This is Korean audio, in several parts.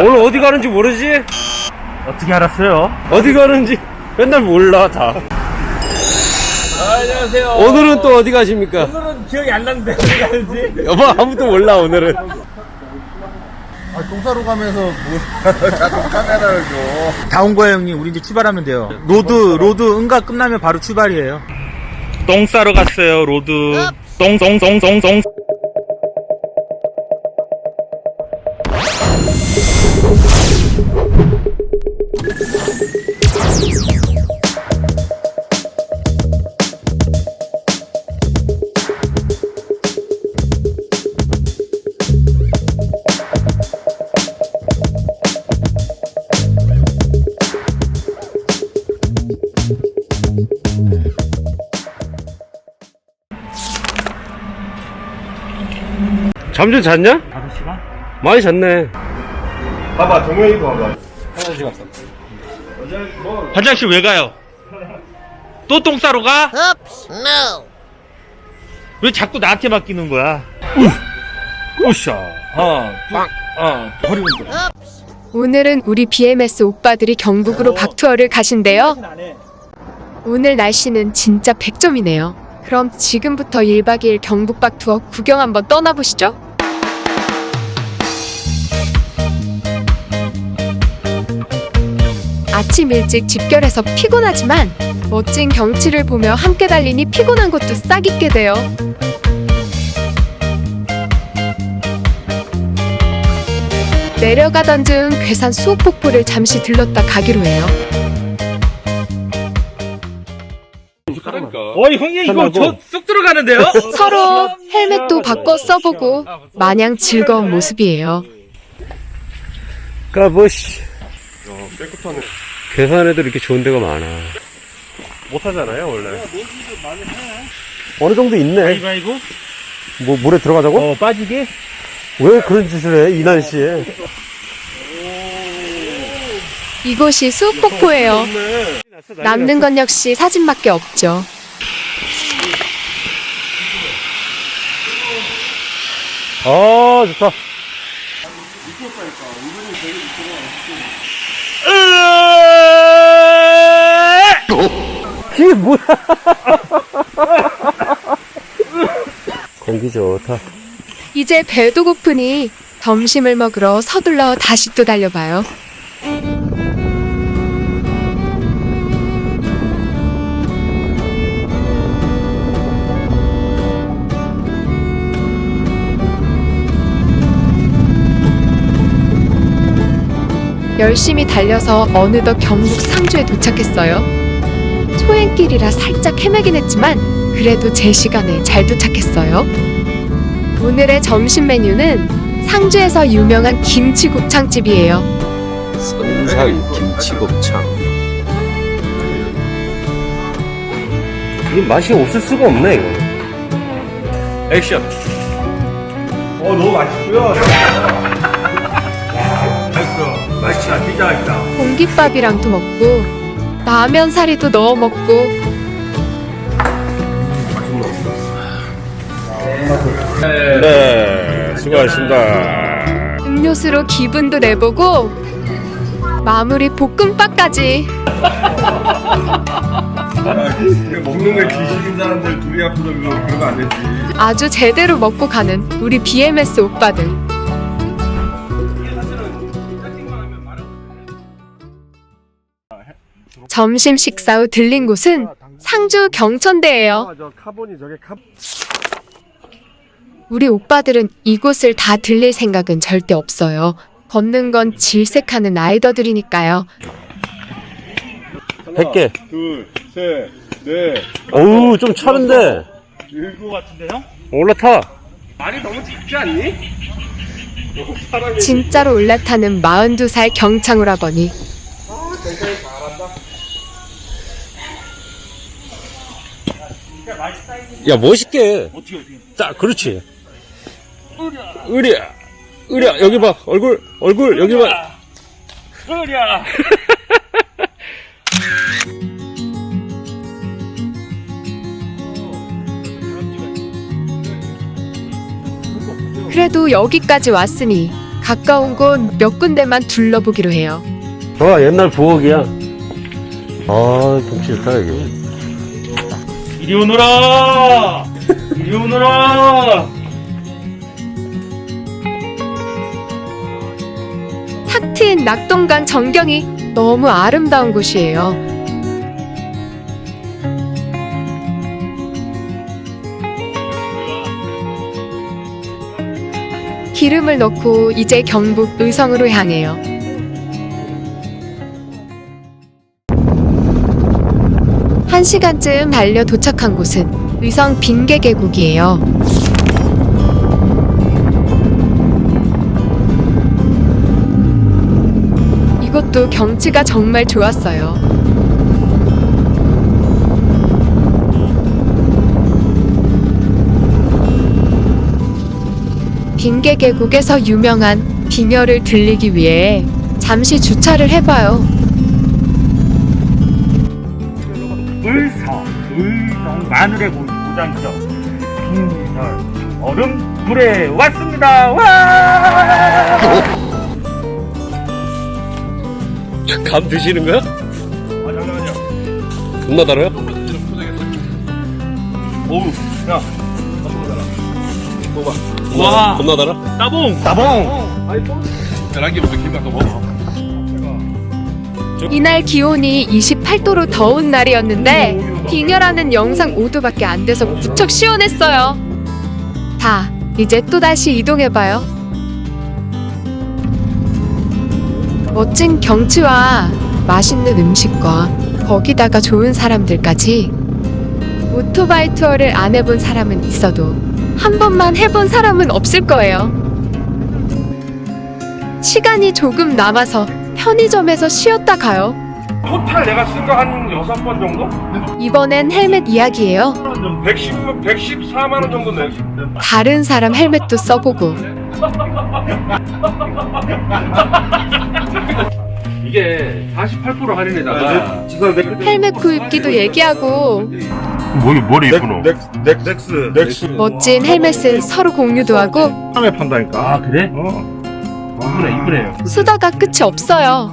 오늘 어디 가는지 모르지? 어떻게 알았어요? 어디 가는지 맨날 몰라 다. 안녕하세요. 오늘은 또 어디 가십니까? 오늘은 기억이 안 나는데 어디 가는지. 여보 아무도 몰라 오늘은. 아, 똥싸러 가면서 뭐 자꾸 카메라를 줘. 다 온 거예요 형님 우리 이제 출발하면 돼요 로드 로드 응가 끝나면 바로 출발이에요 똥 싸러 갔어요, 로드. 똥, 똥, 똥, 똥, 똥. 잠 좀 잤냐? 5시간? 많이 잤네. 봐봐, 정현이도 봐봐. 화장실 왜 가요? 또 똥 싸러 가? 왜 자꾸 나한테 맡기는 거야? 으쌰. 아, 빵. 아, 허리 운동. 오늘은 우리 BMS 오빠들이 경북으로 박투어를 가신대요. 오늘 날씨는 진짜 100점이네요. 그럼 지금부터 1박 2일 경북 박투어 구경 한번 떠나보시죠. 아침 일찍 집결해서 피곤하지만 멋진 경치를 보며 함께 달리니 피곤한 것도 싹 잊게 돼요. 내려가던 중 괴산 수옥폭포를 잠시 들렀다 가기로 해요. 어이, 형님, 이거 저 쑥 들어가는데요? 서로 헬멧도 바꿔 써보고 마냥 즐거운 모습이에요. 까보시. 괴산에도 이렇게 좋은 데가 많아. 못 하잖아요 원래. 어느 정도 있네. 가위바위보? 뭐 물에 들어가자고? 어, 빠지게? 왜 그런 짓을 해? 이 날씨에. 이곳이 수옥폭포예요. 남는 건 역시 사진밖에 없죠. 아 좋다. 이게 뭐야? 공기 좋다. 이제 배도 고프니 점심을 먹으러 서둘러 다시 또 달려봐요. 열심히 달려서 어느덧 경북 상주에 도착했어요. 초행길이라 살짝 헤매긴 했지만 그래도 제 시간에 잘 도착했어요. 오늘의 점심 메뉴는 상주에서 유명한 김치 곱창집이에요. 선상 김치곱창. 이 맛이 없을 수가 없네 이거. 액션. 어, 너무 맛있고요. 맛있다, 진짜 맛있다. 공깃밥이랑도 먹고 라면 사리도 넣어 먹고 네, 수고하셨습니다. 음료수로 기분도 내보고 마무리 볶음밥까지 먹는 걸 뒤식인 사람들 둘이 앞에서 그거, 그러면 안 되지. 아주 제대로 먹고 가는 우리 BMS 오빠들. 점심 식사 후 들린 곳은 상주 경천대예요. 저 카본이 저게 카. 우리 오빠들은 이곳을 다 들릴 생각은 절대 없어요. 걷는 건 질색하는 라이더들이니까요. 100개. 둘, 셋, 넷, 어우, 좀 차는데. 일곱 같은데, 형? 올라타. 말이 너무 짙지 않니? 진짜로 올라타는 42살 경창우라버니. 야, 멋있게. 어떻게, 어떻게. 자, 그렇지. 으랴. 으랴. 여기 봐. 얼굴, 얼굴, 여기 봐. 으랴! 그래도 여기까지 왔으니 가까운 곳 몇 군데만 둘러보기로 해요. 와 옛날 부엌이야 아 경치 좋다 여기 이리 오너라! 이리 오너라! 탁 트인 낙동강 전경이 너무 아름다운 곳이에요. 기름을 넣고 이제 경북 의성으로 향해요. 한 시간쯤 달려 도착한 곳은 의성 빙계 계곡이에요. 이것도 경치가 정말 좋았어요. 빙계 계곡에서 유명한 빙여를 들리기 위해 잠시 주차를 해봐요. 의성, 의성 마늘의 고- 고장점 빙설 얼음 불에 왔습니다. 와! 감 드시는 거야? 아 잠깐만요. 겁나 달아요? 오우, 야, 와 겁나 달아? 따봉, 따봉. 계란기부터 김밥 먹어. 이날 기온이 28도로 더운 날이었는데 빙여라는 영상 5도밖에 안 돼서 무척 시원했어요. 자, 이제 또 다시 이동해봐요. 멋진 경치와 맛있는 음식과 거기다가 좋은 사람들까지 오토바이 투어를 안 해본 사람은 있어도 한 번만 해본 사람은 없을 거예요. 시간이 조금 남아서 편의점에서 쉬었다 가요. 토탈 내가 쓴거한 여섯 번 정도? 이번엔 헬멧 이야기예요. 110, 114만 원 정도 내. 다른 사람 헬멧도 써보고 이게 48% 할인에다가 헬멧 구입기도 얘기하고 뭐이 머리 이쁘노? 넥, 넥스. 넥스. 멋진 헬멧은 서로 공유도 하고 상에 판다니까. 아 그래? 어. 이쁘네, 이쁘네요. 수다가 끝이 없어요.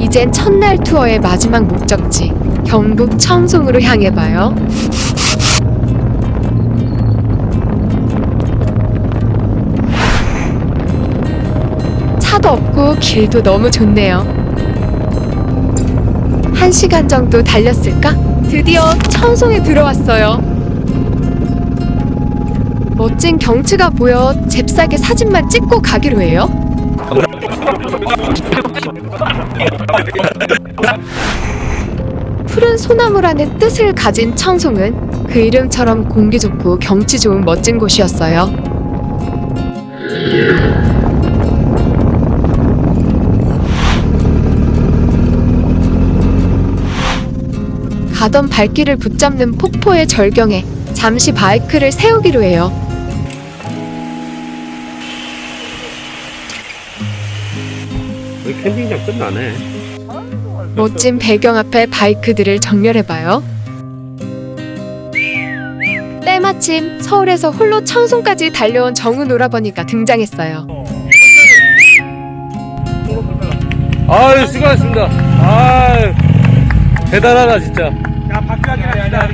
이젠 첫날 투어의 마지막 목적지 경북 청송으로 향해봐요. 차도 없고 길도 너무 좋네요. 한 시간 정도 달렸을까? 드디어 청송에 들어왔어요. 멋진 경치가 보여 잽싸게 사진만 찍고 가기로 해요. 푸른 소나무라는 뜻을 가진 청송은 그 이름처럼 공기 좋고 경치 좋은 멋진 곳이었어요. 가던 발길을 붙잡는 폭포의 절경에 잠시 바이크를 세우기로 해요. 여기 캠핑장 끝나네 멋진 배경 앞에 바이크들을 정렬해봐요. 때마침 서울에서 홀로 청송까지 달려온 정은 오라버니가 등장했어요. 아유 수고하셨습니다 아유 대단하다 진짜 야.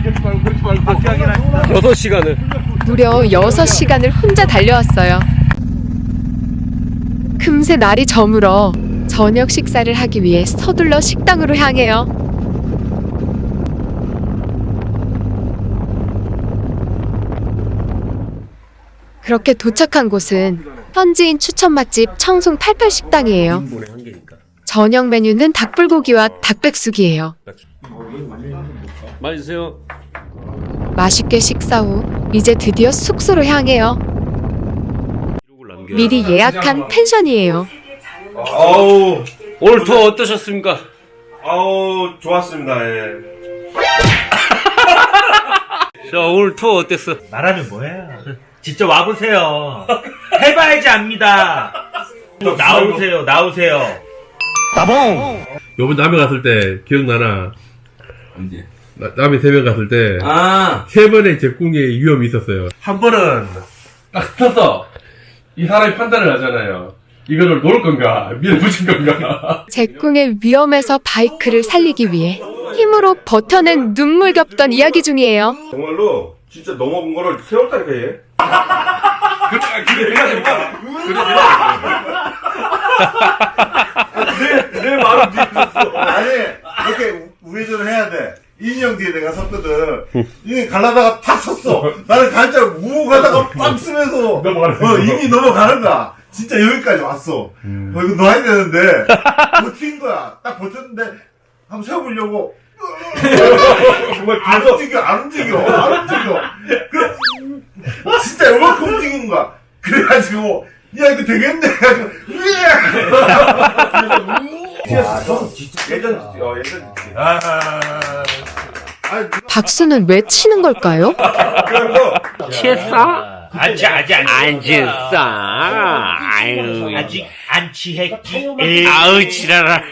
그렇지 말고 그렇지 말고 박주하긴 합시다. 6시간을 무려 6시간을 혼자 달려왔어요. 금세 날이 저물어 저녁 식사를 하기 위해 서둘러 식당으로 향해요. 그렇게 도착한 곳은 현지인 추천 맛집 청송 88 식당이에요. 저녁 메뉴는 닭불고기와 닭백숙이에요. 많이 드세요 맛있게 식사 후 이제 드디어 숙소로 향해요. 미리 예약한 펜션이에요. 아우, 오늘 투어 어떠셨습니까? 아우, 좋았습니다, 예. 자 오늘 투어 어땠어? 말하면 뭐야? 직접 와보세요. 해봐야지 압니다. 나오세요, 나오세요. 따봉! 요번 남해 갔을 때 기억나나? 언제? 남해 세명 갔을 때 세 아 번의 제궁의 위험이 있었어요. 한 번은 딱 붙었어. 이 사람이 판단을 하잖아요. 이거를 놓을 건가, 밀어붙일 건가. 제꿍의 위험에서 바이크를 살리기 위해 힘으로 버텨낸 눈물겹던 이야기 중이에요. 정말로 진짜 넘어본 거를 세웠다니까 얘. 그래, 내가 정말 그래, 내, 내 마음 뒤집었어. 아니 이렇게 우회전을 해야 돼. 인형 뒤에 내가 섰거든. 이게 갈라다가 탁 섰어. 나는 갈줄 우고 가다가 빵 쓰면서 넘어가는 어, 이미 넘어가는 거야. 진짜 여기까지 왔어. 어, 이거 놔야 되는데 버틴 거야. 딱 버텼는데 한번 세워보려고. 정말 안 움직여, 안 움직여, 안 움직여. 그 진짜 요만큼 움직이는 거야. 그래가지고 야 이거 되겠네. 해가지고 예전, 어, 예전. 박수는 왜 치는 걸까요? 아직 아직 안 앉았어. 아유. 아직 안 취했기. 아우, 지랄아.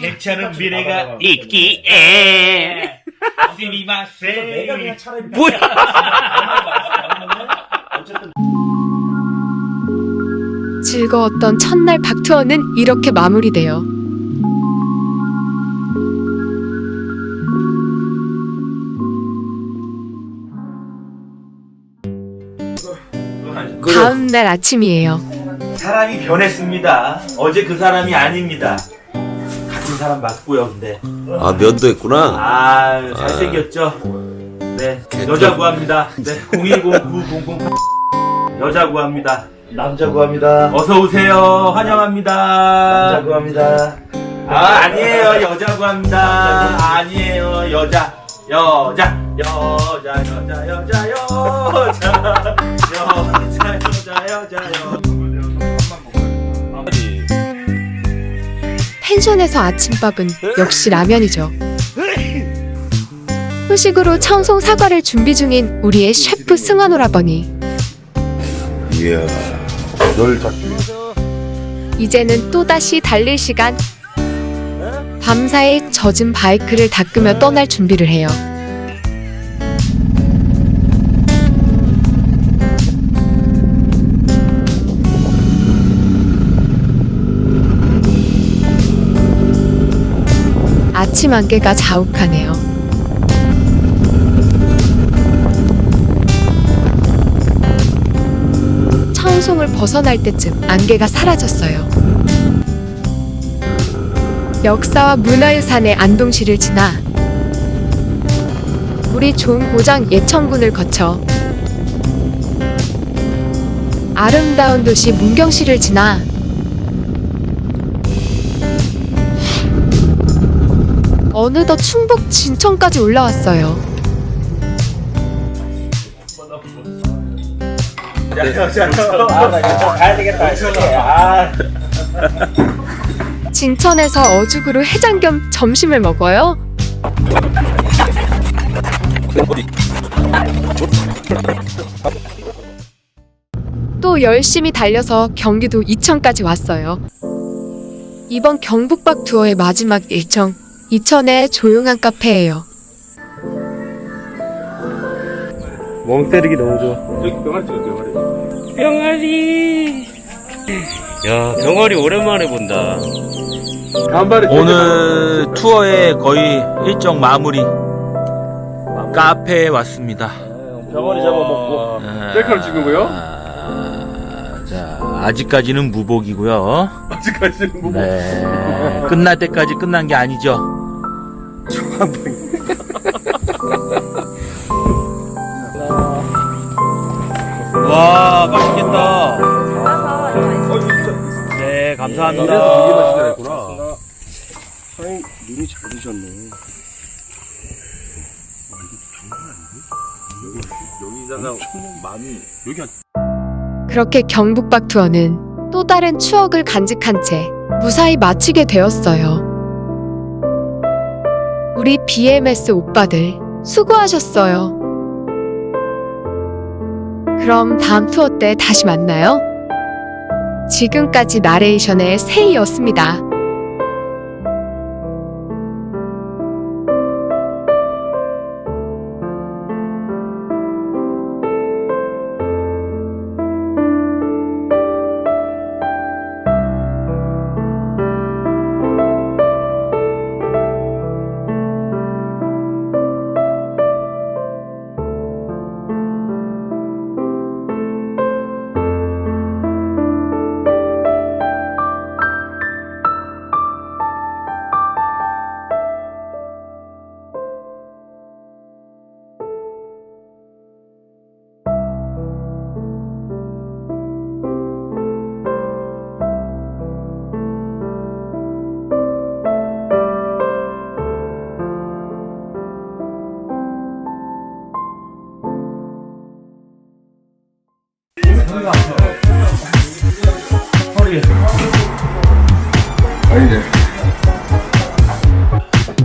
괜찮은 미래가 있기에. 뭐야? 즐거웠던 첫날 박투어는 이렇게 마무리돼요. 다음 날 아침이에요. 사람이 변했습니다. 어제 그 사람이 아닙니다. 같은 사람 맞고요, 근데. 아 면도 했구나. 아, 잘생겼죠? 네, 여자 구합니다. 네, 010-9008. 여자 구합니다. 남자 구합니다. 어서 오세요. 환영합니다. 남자 구합니다. 아, 아니에요. 여자 구합니다. 아니에요. 여자. 여자. 여자, 여자, 여자, 여자. 여자, 여자, 여자, 여자. 펜션에서 아침밥은 역시 라면이죠. 후식으로 청송 사과를 준비 중인 우리의 셰프 승환 오라버니. 이야, 널 잡기. 이제는 또다시 달릴 시간. 밤사이 젖은 바이크를 닦으며 떠날 준비를 해요. 아침 안개가 자욱하네요. 청송을 벗어날 때쯤 안개가 사라졌어요. 역사와 문화유산의 안동시를 지나 우리 좋은 고장 예천군을 거쳐 아름다운 도시 문경시를 지나 어느덧 충북 진천까지 올라왔어요. 되겠다. 아. 진천에서 어죽으로 해장 겸 점심을 먹어요. 또 열심히 달려서 경기도 이천까지 왔어요. 이번 경북박 투어의 마지막 일정, 이천의 조용한 카페예요. 멍 때리기 너무 좋아. 저기 병아리 찍어, 병아리. 병아리. 야, 병아리 오랜만에 본다. 오늘 투어의 거의 일정 마무리 카페에 왔습니다. 병아리 잡아먹고. 아, 셀카를 찍고요? 아, 자, 아직까지는 무복이고요. 아직까지는 뭐. 네, 끝날 때까지 끝난 게 아니죠. 와, 맛있겠다. 네, 감사합니다. 됐구나. 사장님, 눈이 잘 드셨네. 여기다가 많이, 여기 한 그렇게 경북박 투어는 또 다른 추억을 간직한 채 무사히 마치게 되었어요. 우리 BMS 오빠들 수고하셨어요. 그럼 다음 투어 때 다시 만나요. 지금까지 나레이션의 세이였습니다.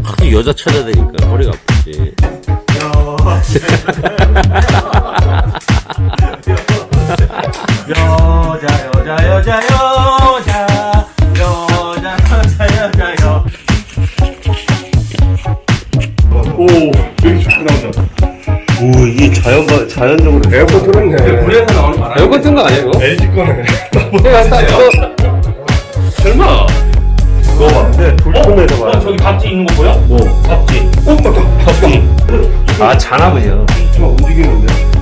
하도 여자 찾아다니까 허리가 아프지. 여자 여자 여자 여자 자연 자연적으로 에어컨 틀었네. 불에서 나오는 바람. 에어컨 튼거 아니야 이거? LG 거네. 내가 딱 이거 설마 먹어봐. 근데 불편해서 봐야 돼. 저기 밥지 있는 거 보여? 뭐? 밥지 어, 맞다. 밥지 아 잔압이에요 좀 움직여.